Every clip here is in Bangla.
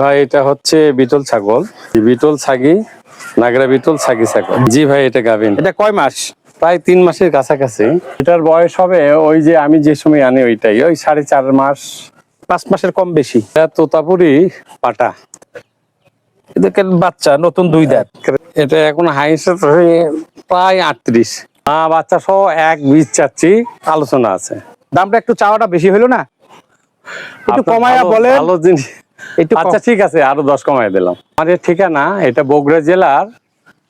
ভাই এটা হচ্ছে বিটল ছাগল। বিটল ছাগি নাগরা বিটল ছাগি ছাগল। জি ভাই এটা গাভিন। এটা কয় মাস? প্রায় তিন মাসের কাছাকাছি। এটার বয়স হবে ওই যে আমি যে সময় আনি ওইটাই ওই সাড়ে চার মাস পাঁচ মাসের কম বেশি। এটা তোতাপুরি পাটা। এদেরকে বাচ্চা নতুন দুই দাঁত। এটা এখন হাইস্ট প্রায় আটত্রিশ। মা বাচ্চা সহ এক বীজ চাচ্ছি আলোচনা আছে। দামটা একটু চাওয়াটা বেশি হলো না? একটু কমায়া বলেন। ভালো জিনিস আচ্ছা ঠিক আছে আরও দশ কমাই দিলাম। আমাদের ঠিকানা এটা বগুড়া জেলার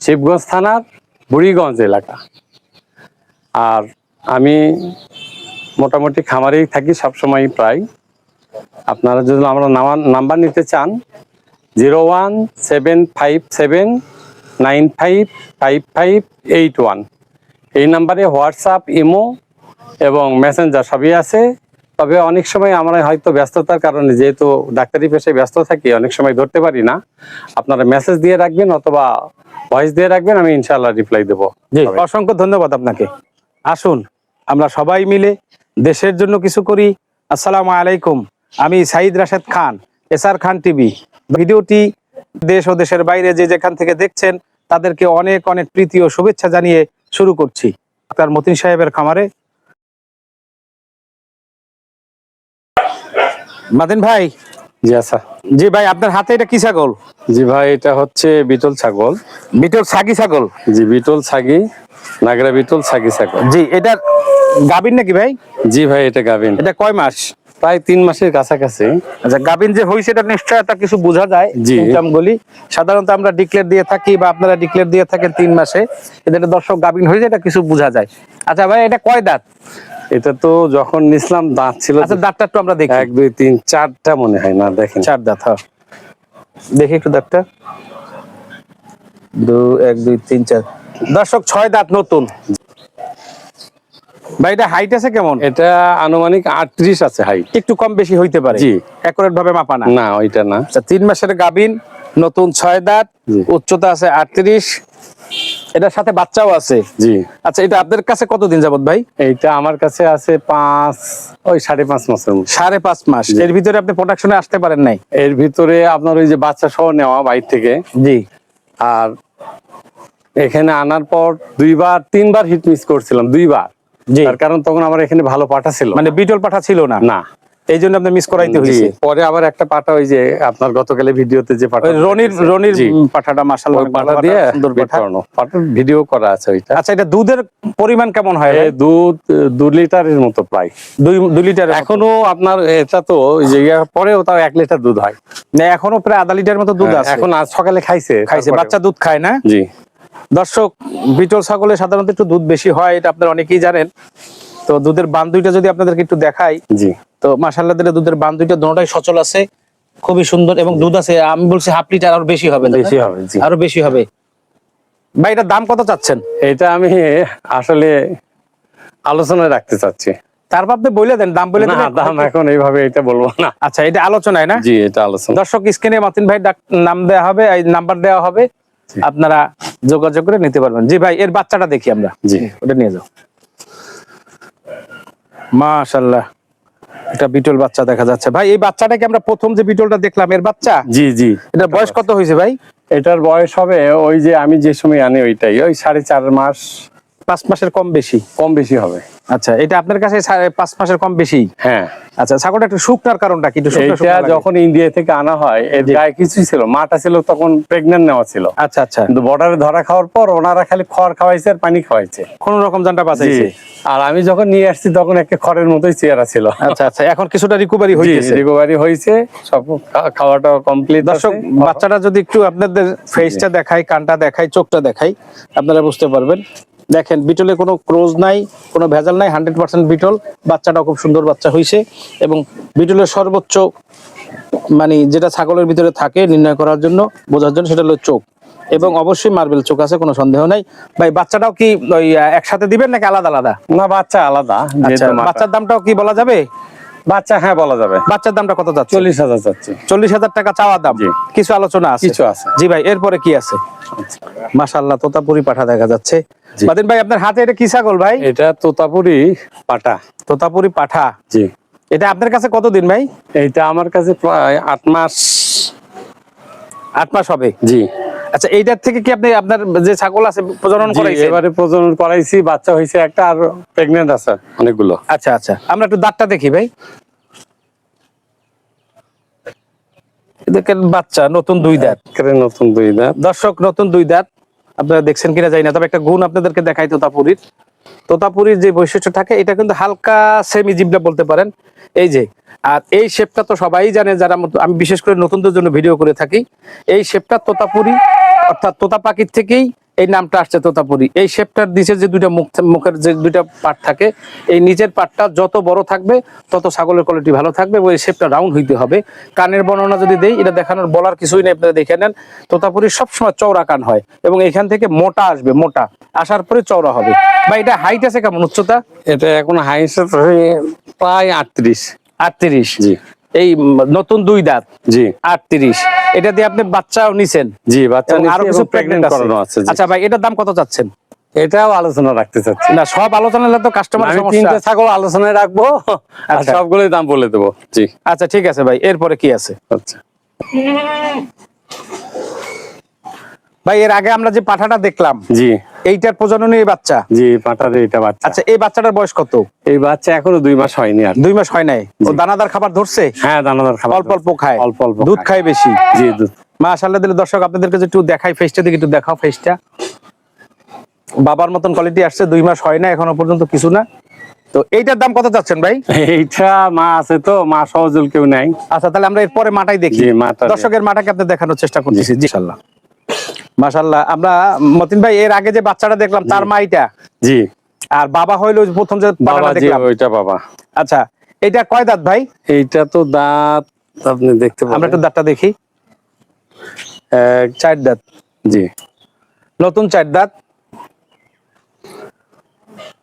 শিবগঞ্জ থানার বুড়িগঞ্জ এলাকা। আর আমি মোটামুটি খামারেই থাকি সবসময় প্রায়। আপনারা যদি আমরা নাম্বার নিতে চান zero one seven five seven nine five five five eight one. এই নাম্বারে হোয়াটসঅ্যাপ ইমো এবং মেসেঞ্জার সবই আছে। তবে অনেক সময় আমরা হয়তো ব্যস্ততার কারণে যেহেতু ডাক্তারি পেশায় ব্যস্ত থাকি অনেক সময় ধরতে পারি না। আপনারা মেসেজ দিয়ে রাখবেন অথবা ভয়েস দিয়ে রাখবেন আমি ইনশাল্লাহ রিপ্লাই দেবো। জি। অসংখ্য ধন্যবাদ আপনাকে। আসুন আমরা সবাই মিলে দেশের জন্য কিছু করি। আসসালামু আলাইকুম। আমি সাইদ রাশেদ খান এসআর খান টিভি। ভিডিওটি দেশ ও দেশের বাইরে যে যেখান থেকে দেখছেন তাদেরকে অনেক অনেক প্রীতি ও শুভেচ্ছা জানিয়ে শুরু করছি। ডাক্তার মতিন সাহেবের খামারে মাদিন ভাই? জি আচ্ছা। জি ভাই আপনার হাতে এটা কি ছাগল? জি ভাই এটা হচ্ছে বিটল ছাগল। বিটল ছাগি ছাগল? জি বিটল ছাগি নাগরা বিটল ছাগি ছাগল। জি এটা গাবিন নাকি ভাই? জি ভাই এটা গাভিন এটা কয় মাস? প্রায় তিন মাসের কাছাকাছি। আচ্ছা গাবিন যে হয়েছে এটা নিশ্চয়তা কিছু বোঝা যায়। গুলি সাধারণত আমরা ডিক্লেয়ার দিয়ে থাকি বা আপনারা ডিক্লেয়ার দিয়ে থাকেন তিন মাসে। এদের দর্শক গাবিন হয়েছে এটা কিছু বোঝা যায়। আচ্ছা ভাই এটা কয় দাঁত? এটা তো যখন নিছিলাম দাঁত ছিল আচ্ছা দাঁতটা একটু আমরা দেখি। এক দুই তিন চারটা মনে হয় না দেখেন। চার দাঁত হ্যাঁ। দেখি একটু দাঁতটা। দু এক দুই তিন চার। দর্শক ছয় দাঁত নতুন। ভাই এটা হাইট আছে কেমন? এটা আনুমানিক আটত্রিশ আছে হাইট একটু কম বেশি হইতে পারে। জি। অ্যাকুরেট ভাবে মাপা না। না ওইটা না। আচ্ছা তিন মাসের গাবিন নতুন ছয় দাঁত উচ্চতা আছে আটত্রিশ এটার সাথে বাচ্চাও আছে? জি। আচ্ছা এটা আপনাদের কাছে কতদিন যাবত ভাই? এইটা আমার কাছে আছে পাঁচ ওই সাড়ে পাঁচ মাসের সাড়ে পাঁচ মাস। এর ভিতরে আপনি প্রোডাকশনে আসতে পারেন নাই? এর ভিতরে আপনার ওই যে বাচ্চা সহ নেওয়া বাইর থেকে। জি। আর এখানে আনার পর দুইবার তিনবার হিট মিস করছিলাম দুইবার। তার কারণ তখন আমার এখানে ভালো পাঠা ছিল মানে বিটল পাঠা ছিল না? না। এই জন্য আপনি মিস করাইতে হয়েছে পরে আবার একটা পাঠা ওই যে আপনার গতকালে ভিডিওতে যে পাঠা রনির রনির পাঠাটা মাশাআল্লাহ পাঠা, দিয়ে সুন্দর বের পাঠা ভিডিও করা আছে ওইটা। আচ্ছা এটা দুধের পরিমাণ কেমন হয় দুধ দু লিটারের মতো প্রায়। দুই দুই লিটার এখনও আপনার এটা তো যে পরেও তাও এক লিটার দুধ হয়। না এখনও প্রায় আধা লিটার মতো দুধ আছে। এখন আজ সকালে খাইছে খাইছে বাচ্চা দুধ খায় না? জি। দর্শক বিটল ছাগলে সাধারণত একটু দুধ বেশি হয় এটা আপনারা অনেকেই জানেন। তো দুধের বান দুইটা যদি আপনাদেরকে একটু দেখাই জি। তো মাসাল্লাহ দিলে দুধের বান দুইটা দুটোটাই সচল আছে খুবই সুন্দর এবং দুধ আছে আমি বলছি হাফ লিটার আরও বেশি হবে বেশি হবে আরও বেশি হবে। ভাই এটার দাম কত চাচ্ছেন? এটা আমি আসলে আলোচনায় রাখতে চাচ্ছি। তারপর আপনি বলে দেন দাম বলে না দাম এখন এইভাবে এটা বলব না। আচ্ছা এটা আলোচনায় না? জি এটা আলোচনা। দর্শক স্ক্রিনে মাতিন ভাই নাম দেওয়া হবে এই নাম্বার দেওয়া হবে। আপনারা যোগাযোগ করে নিতে পারবেন। জি ভাই এর বাচ্চাটা দেখি আমরা। জি। ওটা নিয়ে যাও। এটা বিটল বাচ্চা দেখা যাচ্ছে। ভাই এই বাচ্চাটাকে আমরা প্রথম যে বিটলটা দেখলাম এর বাচ্চা? জি জি। এটা বয়স কত হয়েছে ভাই? এটার বয়স হবে ওই যে আমি যে সময় আনি ওইটাই ওই সাড়ে চার মাস। পাঁচ মাসের কম বেশি। কম বেশি হবে। আচ্ছা এটা আপনার কাছে পাঁচ মাসের কম বেশি? হ্যাঁ। আচ্ছা ছাগলটা একটু শুকনার কারণটা কিন্তু? যখন ইন্ডিয়া থেকে আনা হয় এর গায়ে কিছুই ছিল মাটা ছিল তখন প্রেগনেন্ট নেওয়া ছিল। আচ্ছা আচ্ছা। কিন্তু বর্ডারে ধরা খাওয়ার পর ওনারা খালি খড় খাওয়াইছে আর পানি খাওয়াইছে। কোন রকম জানটা বাঁচাইছে? আর আমি যখন নিয়ে আসছি তখন একটা খড়ের মতোই চেহারা ছিল। আচ্ছা আচ্ছা এখন কিছুটা রিকভারি হয়েছে রিকভারি হয়েছে সব খাওয়াটা কমপ্লিট দর্শক বাচ্চাটা যদি একটু আপনাদের ফেসটা দেখাই কানটা দেখাই চোখটা দেখাই আপনারা বুঝতে পারবেন। দেখেন বিটলে কোনো ক্রোজ নাই কোনো ভেজাল নাই হান্ড্রেড পার্সেন্ট বিটল। বাচ্চাটা খুব সুন্দর বাচ্চা হয়েছে এবং বিটলের সর্বোচ্চ মানে যেটা ছাগলের ভিতরে থাকে নির্ণয় করার জন্য বোঝার জন্য সেটা হলো চোখ। এবং অবশ্যই মার্বেল চোখ আছে কোনো সন্দেহ নাই। ভাই বাচ্চাটাও কি ওই একসাথে দিবেন নাকি আলাদা আলাদা? না বাচ্চা আলাদা আচ্ছা বাচ্চার দামটাও কি বলা যাবে? বাচ্চা হ্যাঁ বলা যাবে। বাচ্চার দামটা কত যাচ্ছে? চল্লিশ হাজার চাচ্ছি চল্লিশ হাজার টাকা চাওয়া দাম। কিছু আলোচনা আছে। কিছু আছে। জি ভাই এরপরে কি আছে? মাশাআল্লাহ তোতাপুরি পাঠা দেখা যাচ্ছে। বাদিন ভাই আপনার হাতে এটা কি ছাগল ভাই? এটা তোতাপুরি পাটা। তোতাপুরি পাঠা। জি। এটা আপনার কাছে কতদিন ভাই? এইটা আমার কাছে প্রায় আট মাস। আট মাস হবে। জি। আচ্ছা এইটার থেকে কি আপনি আপনার যে ছাগল আছে প্রজনন করাইছেন? এবারে প্রজনন করাইছি বাচ্চা হয়েছে একটা আর প্রেগনেন্ট আছে অনেকগুলো। আচ্ছা আচ্ছা। আমরা একটু দাঁতটা দেখি ভাই। দেখেন বাচ্চা নতুন দুই দাঁত। নতুন দুই দাঁত। দর্শক নতুন দুই দাঁত। আপনারা দেখছেন কিনা যাই না, তবে একটা গুণ আপনাদেরকে দেখাই তোতাপুরীর। তোতাপুরীর যে বৈশিষ্ট্য থাকে, এটা কিন্তু হালকা সেমি জিবলা বলতে পারেন। এই যে, আর এই শেপটা তো সবাই জানে যারা আমি বিশেষ করে নতুনদের জন্য ভিডিও করে থাকি। এই শেপটা তোতাপুরি, অর্থাৎ তোতা পাখির থেকেই এই নামটা আসছে তোতাপুরি। এই শেপটার নিচে যে দুইটা মুখ মুখের যে দুইটা পার্ট থাকে এই নিচের পার্টটা যত বড় থাকবে তত ছাগলের কোয়ালিটি ভালো থাকবে এবং এই শেপটা রাউন্ড হইতে হবে। কানের বর্ণনা যদি দেই এটা দেখানোর বলার কিছুই নেই আপনারা দেখে নেন। তোতাপুরি সবসময় চওড়া কান হয় এবং এখান থেকে মোটা আসবে মোটা। আসার পরে চওড়া হবে। বা এটা হাইট আছে কেমন? উচ্চতা? এটা এখন হাইস্ট প্রায় আটত্রিশ। আটত্রিশ। জি। এই নতুন দুই দাঁত। জি। আটত্রিশ। এটা দিয়ে আপনি বাচ্চাও নিছেন। জি বাচ্চা আরও কিছু প্রেগনেন্ট আছে। আচ্ছা ভাই এটার দাম কত চাচ্ছেন? এটাও আলোচনা রাখতে চাচ্ছি। না সব আলোচনা তো কাস্টমার তিনটা ছাগল আলোচনায় রাখব আর আচ্ছা। সবগুলোই দাম বলে দেবো জি। আচ্ছা ঠিক আছে ভাই এরপরে কি আছে? আচ্ছা। ভাই এর আগে আমরা যে পাঠাটা দেখলাম জি। এইটার প্রজননী এই বাচ্চা? জি পাটারে এটা বাচ্চা। আচ্ছা এই বাচ্চাটার বয়স কত? এই বাচ্চা এখনও দুই মাস হয়নি আর। দুই মাস হয় নাই? ও দানাদার খাবার ধরছে? হ্যাঁ দানাদার খাবার অল্প অল্প খায়? অল্প অল্প দুধ খায়। বেশি? জি দুধ। মাশাআল্লাহ দিলে দর্শক আপনাদেরকে একটু দেখাই ফেসটা দিকে একটু দেখাও ফেসটা বাবার মতন কোয়ালিটি আসছে দুই মাস হয় না এখনও পর্যন্ত কিছু না। তো এইটার দাম কত চাচ্ছেন ভাই? এইটা মা আছে তো মা সহজল কেউ নাই। আচ্ছা তাহলে আমরা এরপরে মাটাই দেখি। দর্শকের মাটাকে আপনি দেখানোর চেষ্টা করতেছি জি। ইনশাআল্লাহ। মাশাআল্লাহ। আমরা মতিন ভাই এর আগে যে বাচ্চাটা দেখলাম তার মাইটা জি। আর বাবা হইল প্রথম যে বাবা জি দেখলাম। ওইটা বাবা। আচ্ছা এটা কয় দাঁত ভাই? এইটা তো দাঁত আপনি দেখতে পাবেন আমরা একটু দাঁতটা দেখি। এক চার দাঁত। জি। নতুন চার দাঁত।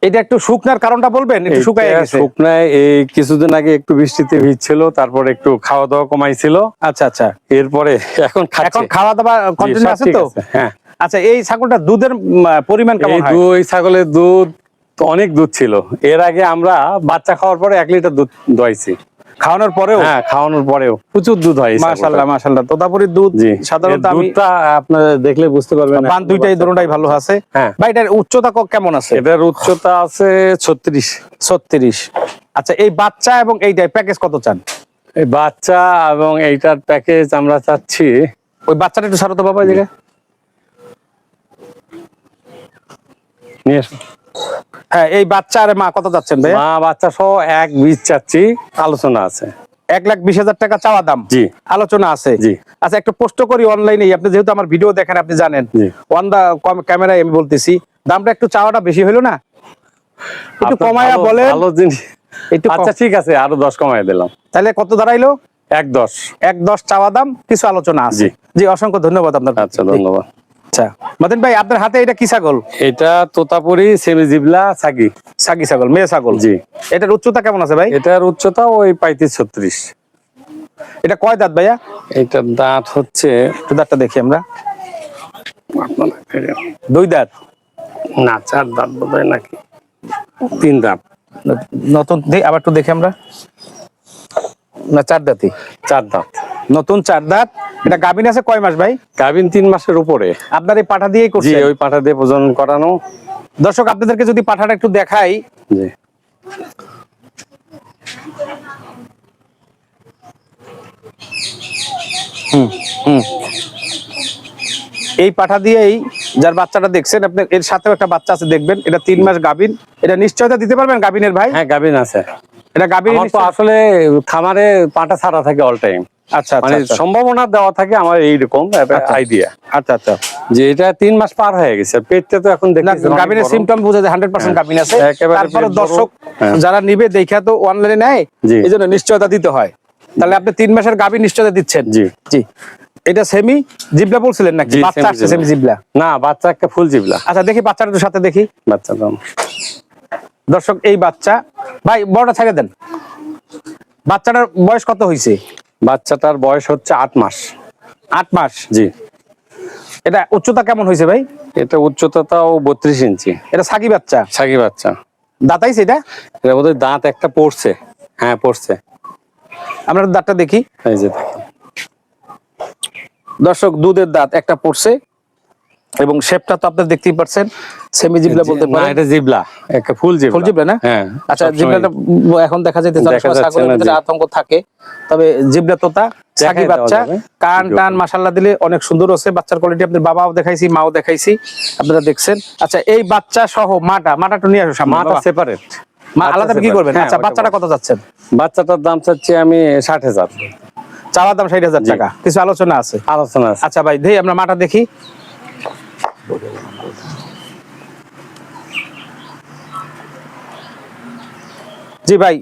এটা একটু শুকনার কারণটা বলবেন? একটু শুকায় গেছে। শুকনায় এই কিছুদিন আগে একটু বৃষ্টিতে ভিজছিল তারপর একটু খাওয়া দাওয়া কমাইছিল। আচ্ছা আচ্ছা। এরপরে এখন এখন খাওয়া দাওয়া কন্টিনিউ আছে তো? হ্যাঁ। আচ্ছা এই ছাগলটা দুধের পরিমাণ কেমন হয়? দুই ছাগলের দুধ অনেক দুধ ছিল। এর আগে আমরা বাচ্চা খাওয়ার পরে এক লিটার দুধ দোয়াইছি। খাওয়ানোর পরেও? হ্যাঁ খাওয়ানোর পরেও। প্রচুর দুধ হয় মাশাআল্লাহ। মাশাআল্লাহ তোতাপুরির দুধ সাধারণত আমি দুধটা আপনারা দেখলে বুঝতে পারবেন বান দুইটাই দুটোটাই ভালো আছে। হ্যাঁ। ভাই এটার উচ্চতা কেমন আছে? এটার উচ্চতা আছে ছত্রিশ। ছত্রিশ। আচ্ছা এই বাচ্চা এবং এইটাই প্যাকেজ কত চান? এই বাচ্চা এবং এইটার প্যাকেজ আমরা চাচ্ছি ওই বাচ্চাটা একটু সারো তো বাবা জায়গায়। নিয়ে। হ্যাঁ এই বাচ্চা আর মা কত যাচ্ছেন ভাই মা বাচ্চা সহ এক বীজ চাচ্ছি। আলোচনা আছে। এক লাখ বিশ হাজার টাকা চাওয়া দাম? জি। আলোচনা আছে। জি। আচ্ছা একটা পোস্ট করি অনলাইনে আপনি যেহেতু আমার ভিডিও দেখেন আপনি জানেন। অন দা ক্যামেরায় আমি বলতেছি দামটা একটু চাওয়াটা বেশি হলো না? একটু আপনার কমায়া বলেন। ভালো জিনিস। একটু আচ্ছা ঠিক আছে আরও দশ কমাই দিলাম। তাহলে কত দাঁড়াইলো? এক দশ। এক দশ চাওয়া দাম কিছু আলোচনা আছে। জি। অসংখ্য ধন্যবাদ আপনার আচ্ছা ধন্যবাদ। আচ্ছা। মতিন ভাই আপনার হাতে এটা কি ছাগল? এটা তোতাপুরি সেমি জিবলা সাগি। সাগি ছাগল মেয়ে ছাগল? জি। এটার উচ্চতা কেমন আছে ভাই? এটার উচ্চতা ওই পঁয়ত্রিশ ছত্রিশ। এটা কয় দাঁত ভাইয়া? এটার দাঁত হচ্ছে দাঁতটা দেখি আমরা। দুই দাঁত? না চার দাঁত বোধ নাকি? তিন দাঁত। নতুন আবার একটু দেখি আমরা। না চার দাঁতই? চার দাঁত। নতুন চার দাঁত। এটা গাভিন আছে কয় মাস ভাই? গাভিন তিন মাসের উপরে। আপনার এই পাঠা দিয়েই করছে ওই পাঠা দিয়ে প্রজনন করানো। দর্শক আপনাদেরকে যদি পাঠাটা একটু দেখাই। জি। হুম হুম। এই পাঠা দিয়েই যার বাচ্চাটা দেখছেন আপনি এর সাথেও একটা বাচ্চা আছে দেখবেন। এটা তিন মাস গাভিন। এটা নিশ্চয়তা দিতে পারবেন গাভিনের ভাই? হ্যাঁ গাভিন আছে। এটা গাভিন আসলে খামারে পাটা ছাড়া থাকে অল টাইম আচ্ছা আচ্ছা মানে আচ্ছা। সম্ভাবনা দেওয়া থাকে আমার এইরকম আচ্ছা। আইডিয়া আচ্ছা আচ্ছা। যে এটা তিন মাস পার হয়ে গেছে। পেটটা তো এখন না দেখতেছি অনেক গাভিনের সিমটম বোঝা যায় হান্ড্রেড পার্সেন্ট। গাভিন আছে। তারপরে দর্শক হ্যাঁ। যারা নিবে দেখা তো অনলাইনে নেয়। এই জন্য নিশ্চয়তা দিতে হয়। তাহলে আপনি তিন মাসের গাভিন নিশ্চয়তা দিচ্ছেন। জি। জি। এটা সেমি জিবলা বলছিলেন নাকি? বাচ্চা আসছে জিবলা। সেমি জিবলা। না বাচ্চা একটা ফুল জিবলা। আচ্ছা দেখি বাচ্চাটা সাথে দেখি। বাচ্চা দর্শক এই বাচ্চা ভাই বড়টা ছেড়ে দেন। বাচ্চাটার বয়স কত হয়েছে বাচ্চাটার বয়স হচ্ছে আট মাস। আট মাস? জি। এটা উচ্চতা কেমন হয়েছে ভাই? এটা উচ্চতা তাও বত্রিশ ইঞ্চি। এটা সাকি বাচ্চা? সাকি বাচ্চা। দাঁতাইছে এটা? এটা বোধহয় দাঁত একটা পড়ছে। হ্যাঁ পড়ছে। আমরা দাঁতটা দেখি। এই যে দেখেন। দর্শক দুধের দাঁত একটা পড়ছে। এবং শেপটা তো আপনি দেখতেই পাচ্ছেন সেমি জিবলা বলতে না পারেন এটা জিবলা। একটা ফুল জিবলা। ফুল জিবলা না? হ্যাঁ আচ্ছা জিবলাটা এখন দেখা যাচ্ছে ছাগলের ভিতরে আতঙ্ক থাকে তবে জিবলা তোতা ছাগি বাচ্চা কান টান মাশাল্লাহ দিলে অনেক সুন্দর হচ্ছে বাচ্চার কোয়ালিটি আপনার বাবাও দেখাইছি মাও দেখাইছি আপনারা দেখছেন। আচ্ছা এই বাচ্চা সহ মাটা মাটা একটু নিয়ে আসো মাটা। সেপারেট মা আলাদা কি করবেন? হ্যাঁ, আচ্ছা বাচ্চাটা কত যাচ্ছেন? বাচ্চাটার দাম চাচ্ছি আমি ষাট হাজার। চাওয়ার দাম ষাট হাজার। টাকা। কিছু আলোচনা আছে? আলোচনা আছে। আচ্ছা ভাই দেই আমরা মাটা দেখি। জি ভাই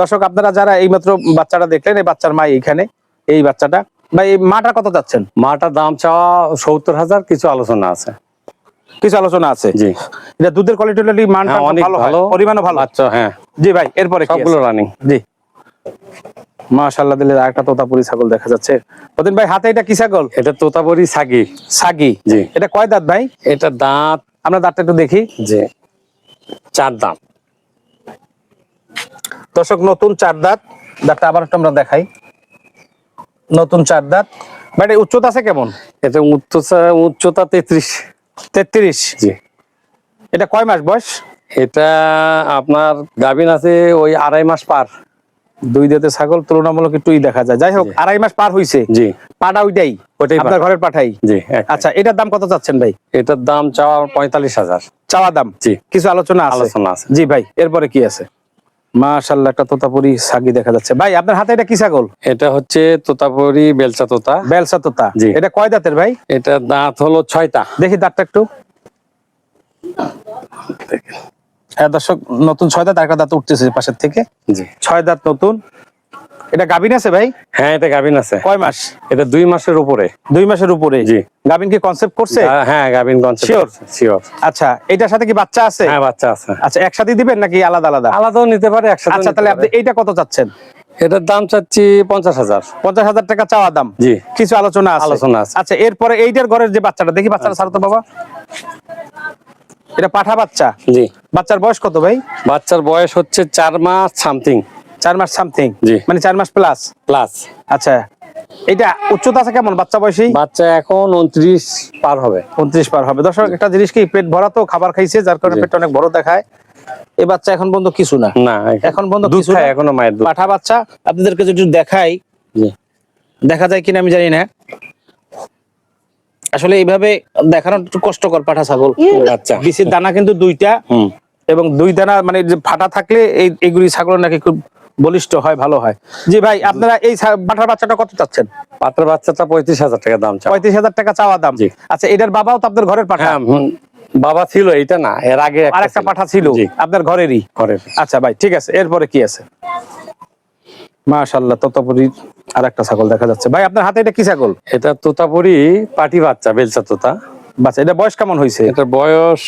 দর্শক আপনারা যারা এইমাত্র বাচ্চাটা দেখলেন এই বাচ্চার মা এইখানে এই বাচ্চাটা। ভাই এই মাটা কত যাচ্ছেন? মাটার দাম চাওয়া সত্তর হাজার কিছু আলোচনা আছে। কিছু আলোচনা আছে? জি। এটা দুধের কোয়ালিটি মানটা হ্যাঁ অনেক ভালো। পরিমাণও ভালো। বাচ্চা হ্যাঁ। জি ভাই এরপরে কি সবগুলো রানিং জি। মাশাআল্লাহ দিলে আরেকটা তোতাপুরি ছাগল দেখা যাচ্ছে। অদিন ভাই হাতে এটা কি ছাগল? এটা তোতাবরি সাগি। সাগি? জি। এটা কয় দাঁত ভাই? এটা দাঁত আমরা দাঁতটা একটু দেখি। যে চার দাঁত। দর্শক নতুন চার দাঁত। দাঁতটা আবার একটু আমরা দেখাই। নতুন চার দাঁত। এই উচ্চতা আছে কেমন? এটা উচ্চতা উচ্চতা তেত্রিশ। তেত্রিশ? জি। এটা কয় মাস বয়স? এটা আপনার গাভিন আছে ওই আড়াই মাস পার। দুই দাঁতে ছাগল তুলনামূলক একটুই দেখা যায়। যাই হোক আড়াই মাস পার হইছে। জি। পাটা ওইটাই। ওইটাই আপনার ঘরের পাঠাই। জি আচ্ছা এটার দাম কত চাচ্ছেন ভাই? এটার দাম চাওয়া পঁয়তাল্লিশ হাজার। চাওয়া দাম? জি। কিছু আলোচনা আছে? আলোচনা আছে। জি ভাই এরপরে কি আছে? মাশাল্লাহ একটা তোতাপুরি সাগি দেখা যাচ্ছে। ভাই আপনার হাতে এটা কি ছাগল? এটা হচ্ছে তোতাপুরি বেলচা তোতা। বেলসা তোতা। জি। এটা কয় দাঁতের ভাই? এটা দাঁত হলো ছয়টা। দেখি দাঁতটা একটু। হ্যাঁ দর্শক নতুন ছয় দাঁত একটা দাঁত উঠতেছে পাশের থেকে। জি। ছয় দাঁত নতুন। এটা গাভিন আছে ভাই? হ্যাঁ এটা গাভিন আছে। কয় মাস? এটা দুই মাসের উপরে। দুই মাসের উপরে? জি। গাভিন কি কনসেপ্ট করছে? হ্যাঁ গাভিন কনসেপ্ট Sure? শিওর আচ্ছা এটার সাথে কি বাচ্চা আছে? হ্যাঁ বাচ্চা আছে। আচ্ছা একসাথে দিবেন নাকি আলাদা আলাদা? আলাদাও নিতে পারে একসাথে আচ্ছা তাহলে আপনি এইটা কত চাচ্ছেন? এটার দাম চাচ্ছি পঞ্চাশ হাজার। পঞ্চাশ হাজার টাকা চাওয়া দাম? জি। কিছু আলোচনা আছে? আলোচনা আছে। আচ্ছা এরপরে এইটার ঘরের যে বাচ্চাটা দেখি বাচ্চাটা ছাড়ো তো বাবা। এটা পাঠা বাচ্চা? জি। বাচ্চার বয়স কত ভাই? বাচ্চার বয়স হচ্ছে চার মাস সামথিং। চার মাস সামথিং? জি। মানে চার মাস প্লাস প্লাস আচ্ছা। এটা উচ্চতা আছে কেমন বাচ্চা বয়সী? বাচ্চা এখন উনত্রিশ পার হবে। উনত্রিশ পার হবে। দর্শক একটা জিনিস কি পেট ভরা তো খাবার খাইছে যার কারণে। পেটটা অনেক বড় দেখায়। এই বাচ্চা এখন পর্যন্ত কিছু না। না এখন পর্যন্ত কিছু না। এখনও মায়ের দুধ। পাঠা বাচ্চা আপনাদেরকে যদি দেখাই। জি। দেখা যায় কিনা আমি জানি না। আসলে এইভাবে দেখানো একটু কষ্টকর পাঠা ছাগল। আচ্ছা। বিচির দানা কিন্তু দুইটা এবং দুই দানা মানে যে ফাটা থাকলে এই এগুলি ছাগল নাকি খুব বলিষ্ঠ হয় ভালো হয়। জি ভাই আপনারা এই পাঠার বাচ্চাটা কত চাচ্ছেন? পাত্রের বাচ্চাটা পঁয়ত্রিশ হাজার টাকা দাম পঁয়ত্রিশ হাজার টাকা চাওয়া দাম। জি। আচ্ছা এটার বাবাও তো আপনার ঘরের পাঠা? হ্যাঁ বাবা ছিল এটা না এর আগে আর একটা পাঠা ছিল আপনার ঘরেরই? ঘরের আচ্ছা ভাই ঠিক আছে এরপরে কি আছে? মাশাল্লাহ ততপুরি আর একটা ছাগল দেখা যাচ্ছে। ভাই আপনার হাতে এটা কি ছাগল? এটা তোতাপুরি পাটি বাচ্চা বেলচা তোতা। বাচ্চা এটা বয়স কেমন হয়েছে এটা বয়স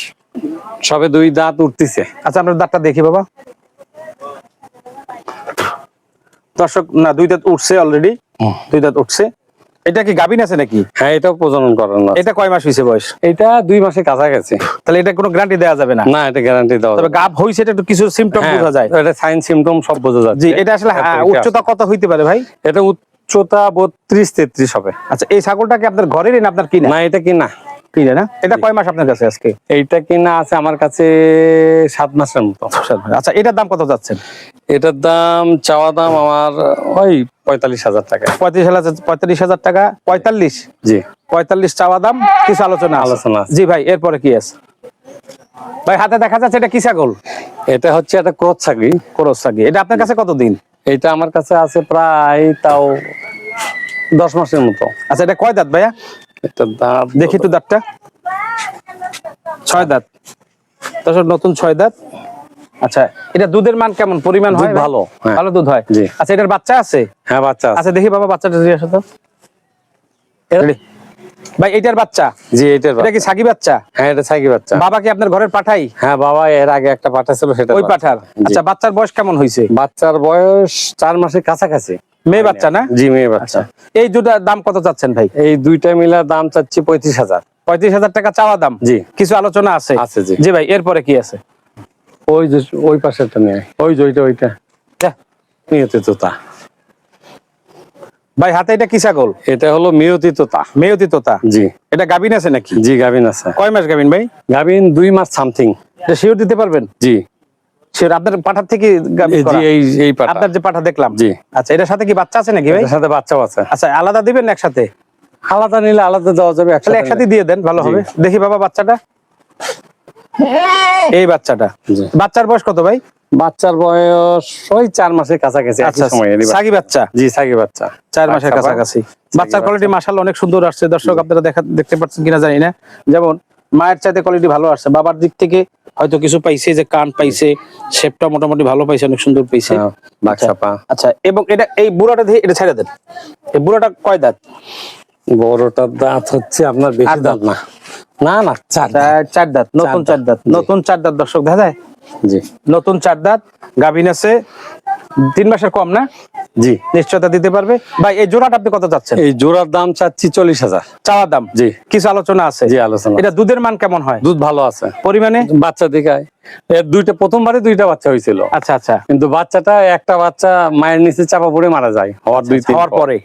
সবে দুই দাঁত উঠতেছে। আচ্ছা আপনার দাঁতটা দেখি বাবা। দর্শক না দুই দাঁত উঠছে অলরেডি দুই দাঁত উঠছে। এটা কি গাবিন আছে নাকি? হ্যাঁ এটাও প্রজনন করানো। এটা কয় মাস হয়েছে বয়স? এটা দুই মাসে কাছাকাছি। তাহলে এটা কোনো গ্যারান্টি দেওয়া যাবে না? না এটা গ্যারান্টি দেওয়া তবে গাব হয়েছে এটা কিছু সিমটম হ্যাঁ, বোঝা যায়। এটা সাইন সিমটম সব বোঝা যাচ্ছে জি এটা আসলে হ্যাঁ, উচ্চতা কত হইতে পারে ভাই? এটা উচ্চতা বত্রিশ তেত্রিশ হবে। আচ্ছা এই ছাগলটা কি আপনার ঘরেরই না আপনার কিনা? না এটা কিনা। না? এটা কয় মাস আপনার কাছে আজকে? এইটা কিনা আছে আমার কাছে সাত মাসের মতো। আচ্ছা এটার দাম কত এটার দাম চাওয়া দাম আমার ওই পঁয়তাল্লিশ হাজার টাকা। পঁয়ত্রিশ হাজার পঁয়তাল্লিশ হাজার টাকা পঁয়তাল্লিশ? জি। পঁয়তাল্লিশ চাওয়া দাম কিছু আলোচনা আলোচনা জি ভাই এরপরে কি আছে? ভাই হাতে দেখা যাচ্ছে এটা কি ছাগল? এটা হচ্ছে একটা ক্রোধ ছাগি করস ছাগি এটা আপনার কাছে কতদিন? এটা আমার কাছে আছে প্রায় তাও দশ মাসের মতো। আচ্ছা এটা কয় দাঁত ভাইয়া? এটা দাম দেখি তো দাঁতটা। ছয় দাঁত। দর্শক নতুন ছয় দাঁত। আচ্ছা এটা দুধের মান কেমন? পরিমাণ হয় ভালো, হ্যাঁ। ভালো দুধ হয়? আচ্ছা এটার বাচ্চা আছে? হ্যাঁ বাচ্চা আচ্ছা দেখি বাবা বাচ্চাটা দিয়ে আসো তো। ভাই এটার বাচ্চা? জি এটার এটা কি বাচ্চা। সাগি বাচ্চা? হ্যাঁ এটা বাচ্চা। বাবা কি আপনার ঘরের পাঠাই? হ্যাঁ বাবা এর আগে একটা পাঠা ছিল সেটা ওই পাঠার। আচ্ছা বাচ্চার বয়স কেমন হয়েছে বাচ্চার বয়স চার মাসের কাছাকাছি। মেয়ে বাচ্চা না? জি মেয়ে বাচ্চা। আচ্ছা এই দুটার দাম কত চাচ্ছেন ভাই? এই দুইটা মিলা দাম চাচ্ছি পঁয়ত্রিশ হাজার। পঁয়ত্রিশ হাজার টাকা চাওয়া দাম? জি। কিছু আলোচনা আছে? আছে জি। জি ভাই এরপরে কি আছে? ওই যে ওই পাশেরটা নিয়ে। ওই যে ওইটা ওইটা। যা। তোতা। ভাই হাতে এটা কি ছাগল? এটা হলো মিয়তি তোতা। মেয়তি তোতা? জি। এটা গাবিন আছে নাকি? জি গাভিন আছে। কয় মাস গাবিন ভাই? গাভিন দুই মাস সামথিং। এটা শিওর দিতে পারবেন? জি। শিওর আপনার পাঠার থেকে গাভীন? জি এই এই পাটা আপনার যে পাঠা দেখলাম। জি। আচ্ছা এটার সাথে কি বাচ্চা আছে নাকি ভাই? এটার সাথে বাচ্চাও আছে। আচ্ছা আলাদা দিবেন একসাথে? আলাদা নিলে আলাদা দেওয়া যাবে একসাথে একসাথে দিয়ে দেন ভালো হবে। দেখি বাবা বাচ্চাটা। এই বাচ্চাটা। বাচ্চার বয়স কত ভাই? বাচ্চার বয়স ওই চার মাসের কাছাকাছি আচ্ছা বাচ্চা। সাগি বাচ্চা? জি সাকি বাচ্চা। চার মাসের কাছাকাছি। বাচ্চার কোয়ালিটি মাসাল অনেক সুন্দর আসছে। দর্শক আপনারা দেখা দেখতে পাচ্ছেন কিনা জানি না। যেমন মায়ের চাইতে কোয়ালিটি ভালো আসছে। বাবার দিক থেকে হয়তো কিছু পাইছে যে কান পাইছে শেপটা মোটামুটি ভালো পাইছে অনেক সুন্দর পাইছে। হ্যাঁ, বাচ্চা আচ্ছা এবং এটা এই বুড়াটা দিয়ে এটা ছেড়ে দেন। এই বুড়াটা কয় দাঁত? বড়টার দাঁত হচ্ছে আপনার বেশি দাঁত। না। না না চার দাঁত। চার চার দাঁত নতুন চার দাঁত। নতুন চার দাঁত দর্শক দেখা যায়? জি। নতুন চার দাঁত গাভিন আছে। তিন মাসের কম না? জি। নিশ্চয়তা দিতে পারবে। ভাই এই জোড়াটা আপনি কত চাচ্ছেন? এই জোড়ার দাম চাচ্ছি চল্লিশ হাজার। চাওয়া দাম? জি। কিছু আলোচনা আছে? জি আলোচনা এটা দুধের মান কেমন হয়? দুধ ভালো আছে। পরিমাণে? বাচ্চা দেখায়। এর দুইটা প্রথমবারে দুইটা বাচ্চা হয়েছিল। আচ্ছা আচ্ছা। কিন্তু বাচ্চাটা একটা বাচ্চা মায়ের নিচে চাপা পড়ে মারা যায়। হওয়ার দুই তিন হওয়ার পরে?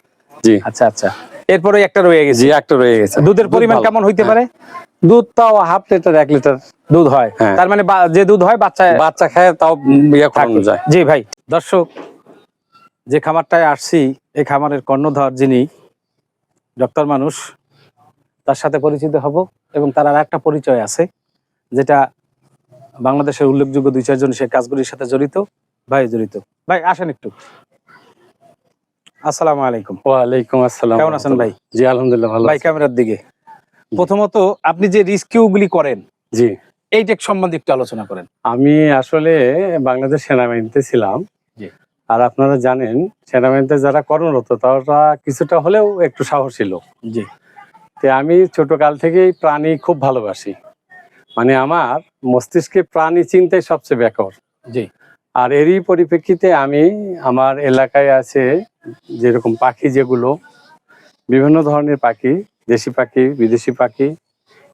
জি। আচ্ছা আচ্ছা। এরপরে একটা রয়ে গেছে। একটা রয়ে গেছে। দুধের দুধ পরিমাণ কেমন হইতে হ্যাঁ। পারে? দুধ তাও হাফ লিটার এক লিটার দুধ হয়। হ্যাঁ। তার মানে যে দুধ হয় বাচ্চা বাচ্চা খায় তাও ইয়ে। যায়। জি ভাই। দর্শক যে খামারটায় আসছি এই খামারের কর্ণধর যিনি ডক্টর মানুষ তার সাথে পরিচিত হব এবং তার আর একটা পরিচয় আছে যেটা বাংলাদেশের উল্লেখযোগ্য দুই চারজন সে কাজগুলির সাথে জড়িত ভাই জড়িত। ভাই আসেন একটু। আসসালামু আলাইকুম। ওয়ালাইকুম আসসালাম। কেমন আছেন ভাই? জি আলহামদুলিল্লাহ ভালো ভাই ক্যামেরার দিকে। প্রথমত আপনি যে রিস্কিউ গুলি করেন জি। এই টেক সম্বন্ধে একটু আলোচনা করেন। আমি আসলে বাংলাদেশ সেনাবাহিনীতে ছিলাম। আর আপনারা জানেন সেনাবাহিনীতে যারা কর্মরত তারা কিছুটা হলেও একটু সাহসী লোক। জি। তে আমি ছোট কাল থেকেই প্রাণী খুব ভালোবাসি। মানে আমার মস্তিষ্কে প্রাণী চিন্তাই সবচেয়ে ব্যাকর জি। আর এরই পরিপ্রেক্ষিতে আমি আমার এলাকায় আছে যেরকম পাখি যেগুলো, বিভিন্ন ধরনের পাখি, দেশি পাখি, বিদেশি পাখি,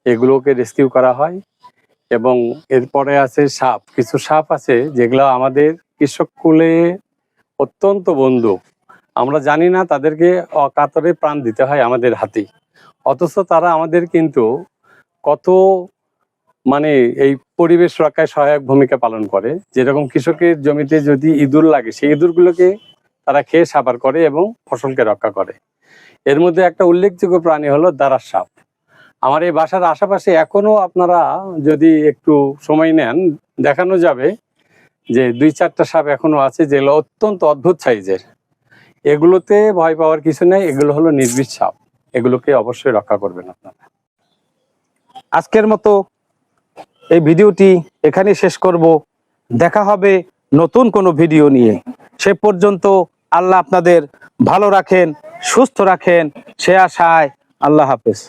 এগুলোকে রেস্কিউ করা হয় এবং এরপরে আছে সাপ। কিছু সাপ আছে যেগুলো আমাদের কৃষক কুলে অত্যন্ত বন্ধু। আমরা জানি না তাদেরকে অকাতরে প্রাণ দিতে হয় আমাদের হাতে। অথচ তারা আমাদের কিন্তু কত মানে এই পরিবেশ রক্ষায় সহায়ক ভূমিকা পালন করে। যেরকম কৃষকের জমিতে যদি ইঁদুর লাগে, সেই ইঁদুরগুলোকে তারা খেয়ে সাবার করে এবং ফসলকে রক্ষা করে। এর মধ্যে একটা উল্লেখযোগ্য প্রাণী হলো দারাস সাপ। আমার এই বাসার আশেপাশে এখনও আপনারা যদি একটু সময় নেন, দেখানো যাবে যে দুই চারটা সাপ এখনও আছে যেগুলো অত্যন্ত অদ্ভুত সাইজের। এগুলোতে ভয় পাওয়ার কিছু নেই, এগুলো হলো নির্বিষ সাপ। এগুলোকে অবশ্যই রক্ষা করবেন আপনারা। আজকের মতো এই ভিডিওটি এখানে শেষ করব। দেখা হবে নতুন কোনো ভিডিও নিয়ে। সে পর্যন্ত আল্লাহ আপনাদের ভালো রাখেন সুস্থ রাখেন। সে আশায় আল্লাহ হাফেজ।